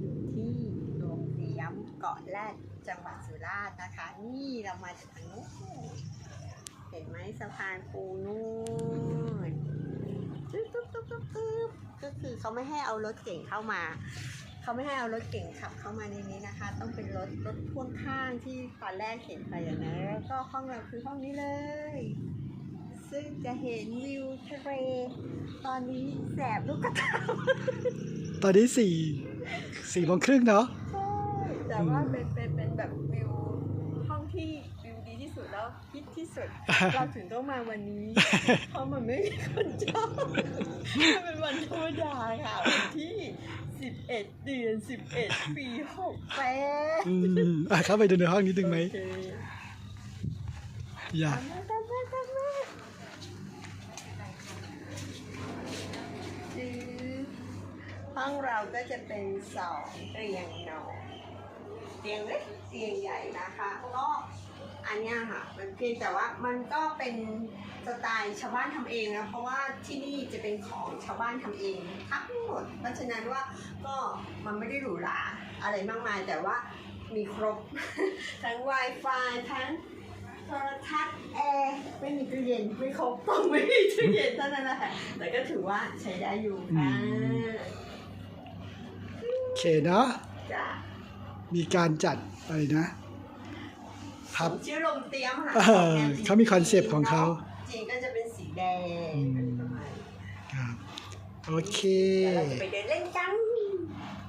อยู่ที่โรงเรียมเกาะแรดจังหวัดสุราษฎร์นะคะ นี่เรามาจากทางนู้นเห็นไหมสะพานปูนู่นตึ๊บตึ๊บตึ๊บตึ๊บตึ๊บก็คือเขาไม่ให้เอารถเก่งเข้ามาเขาไม่ให้เอารถเก่งขับเข้ามาในนี้นะคะ ต้องเป็นรถรถพ่วงข้างที่ตอนแรกเห็นไปอย่างนั้นแล้วก็ห้องเราคือห้องนี้เลย ซึ่งจะเห็นวิวทะเลตอนนี้แสบลูกกระตาตอนนี้สี่ สี่โมงครึ่งเนาะใช่แต่ว่าเป็นเป็นเป็นแบบวิวห้องที่วิวดีที่สุดแล้วฮิตที่สุด เราถึงต้องมาวันนี้ เพราะมันไม่มีคนจองมันเป็นวันธรรมดาค่ะวันที่11เดือน11ปี68อืมอะเข้าไปดูในห้องนิดนึงไหมโอเคอยาก ตามมาตามมาตามมาจื้อ ห้องเราก็จะเป็นสองเตียงนอนเตียงเล็กเตียงใหญ่นะคะก็อันเนี้ยค่ะมันเพียงแต่ว่ามันก็เป็นสไตล์ชาวบ้านทำเองนะเพราะว่าที่นี่จะเป็นของชาวบ้านทำเองทั้งหมดเพราะฉะนั้นว่าก็มันไม่ได้หรูหราอะไรมากมาย แต่ว่ามีครบ ทั้ง Wi-Fi ทั้งโทรทัศน์แอร์ไม่มีตู้เย็นไม่ครบต้องไม่มีตู้เย็นเท่านั้นแหละแต่ก็ถือว่าใช้ได้อยู่ค่ะ เคเนาะจ้ะมีการจัดอะไรนะ ครับชื่อลมเตรียมค่ะเออเขามีคอนเซปต์ของเขา จริงก็จะเป็นสีแดงอืมอะไรประมาณนี้ครับ โอเคเดี๋ยวเราจะไปเดินเล่นกัน